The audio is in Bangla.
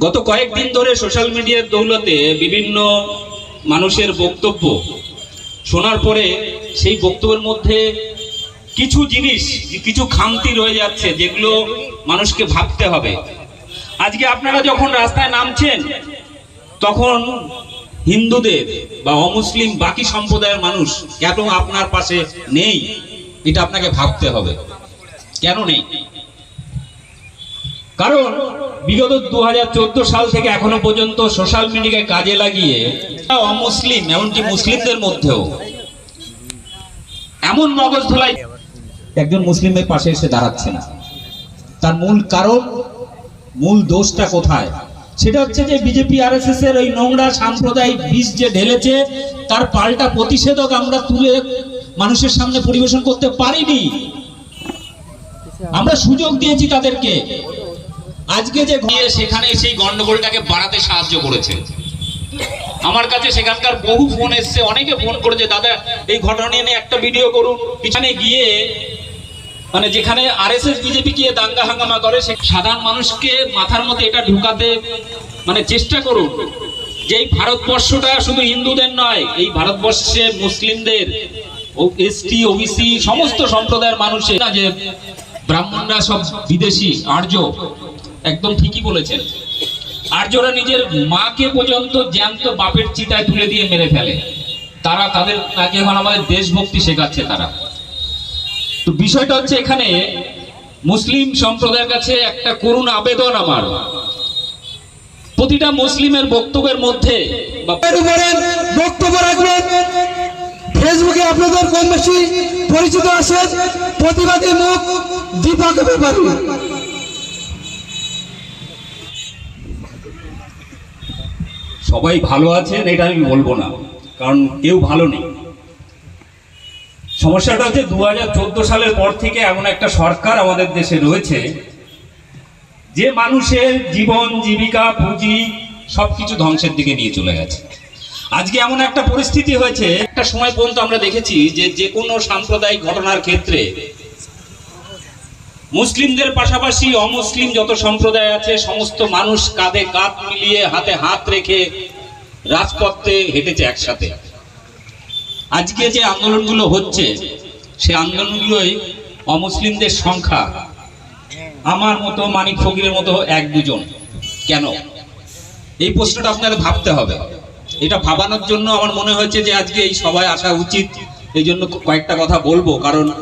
গত কয়েকদিন ধরে সোশ্যাল মিডিয়ার দৌলতে বিভিন্ন মানুষের বক্তব্য শোনার পরে সেই বক্তব্যের মধ্যে কিছু জিনিস, কিছু খামতি রয়ে যাচ্ছে যেগুলো মানুষকে ভাবতে হবে। আজকে আপনারা যখন রাস্তায় নামছেন, তখন হিন্দুদের বা অমুসলিম বাকি সম্প্রদায়ের মানুষ, কেন আপনার পাশে নেই? এটা আপনাকে ভাবতে হবে। কেন নেই? কারণ বিগত দুহাজার চোদ্দ সাল থেকে এখনও পর্যন্ত সোশ্যাল মিডিয়াকে কাজে লাগিয়ে অমুসলিম, এমনকি মুসলিমদের মধ্যেও। এমন মগজ ধোলাই একজন মুসলিমের পাশে এসে দাঁড়াচ্ছে না। তার মূল কারণ, মূল দোষটা কোথায়? সেটা হচ্ছে যে বিজেপি আর এস এর ওই নোংরা সাম্প্রদায়িক বীজ যে ঢেলেছে, তার পাল্টা প্রতিষেধক আমরা তুলে মানুষের সামনে পরিবেশন করতে পারিনি। আমরা সুযোগ দিয়েছি তাদেরকে। আজকে যে সেখানে সেই গন্ডগোলটাকে বাড়াতে সাহায্য করেছে। আমার কাছে সেখানকার বহু ফোন এসছে, অনেকে ফোন করেছে, দাদা, এই ঘটনা নিয়ে একটা ভিডিও করুন। পিছনে গিয়ে মানে যেখানে আরএসএস বিজেপি গিয়ে দাঙ্গা হাঙ্গামা করে, সে সাধারণ মানুষকে মাথার মধ্যে এটা ঢুকাতে মানে চেষ্টা করুন যে এই ভারতবর্ষটা শুধু হিন্দুদের নয়, এই ভারতবর্ষে মুসলিমদের এসটি ওবিসি সমস্ত সম্প্রদায়ের মানুষের যে ব্রাহ্মণরা সব বিদেশি, আর্য একদম ঠিকই বলেছেন। আর্যরা নিজের মাকে পর্যন্ত জ্যান্ত বাপের চিতায় তুলে দিয়ে মেরে ফেলে, তারা তাদের, তাকে এখন আমাদের দেশভক্তি শেখাচ্ছে তারা। তো বিষয়টা হচ্ছে এখানে, মুসলিম সম্প্রদায়ের কাছে একটা করুণ আবেদন আমার। প্রতিটা মুসলিমের বক্তব্যের মধ্যে বক্তব্য রাখবেন। ফেসবুকে আপনাদের কম বেশি পরিচিত আছেন প্রতিবাদী মুখ দীপক ব্যাপারী সবাই ভালো আছেন, এটা আমি বলব না, কারণ কেউ ভালো নেই। সমস্যাটা হচ্ছে দুহাজার চোদ্দ সালের পর থেকে এমন একটা সরকার আমাদের দেশে রয়েছে, যে মানুষের জীবন, জীবিকা, পুঁজি সবকিছু ধ্বংসের দিকে নিয়ে চলে গেছে। আজকে এমন একটা পরিস্থিতি হয়েছে, একটা সময় পর্যন্ত আমরা দেখেছি যে যে কোনো সাম্প্রদায়িক ঘটনার ক্ষেত্রে মুসলিমদের পাশাপাশি অমুসলিম যত সম্প্রদায় আছে, সমস্ত মানুষ কাঁধে কাঁধ মিলিয়ে হাতে হাত রেখে রাজপথে হেঁটেছে একসাথে। আজকে যে আন্দোলনগুলো হচ্ছে সে আন্দোলনগুলোই অমুসলিমদের সংখ্যা। আমার মতো, মানিক ফকিরের মতো এক দুজন। কেন? এই প্রশ্নটা আপনাদের ভাবতে হবে। এটা ভাবানোর জন্য আমার মনে হয়েছে যে আজকে এই সবাই আসা উচিত। এই জন্য কয়েকটা কথা বলব, কারণ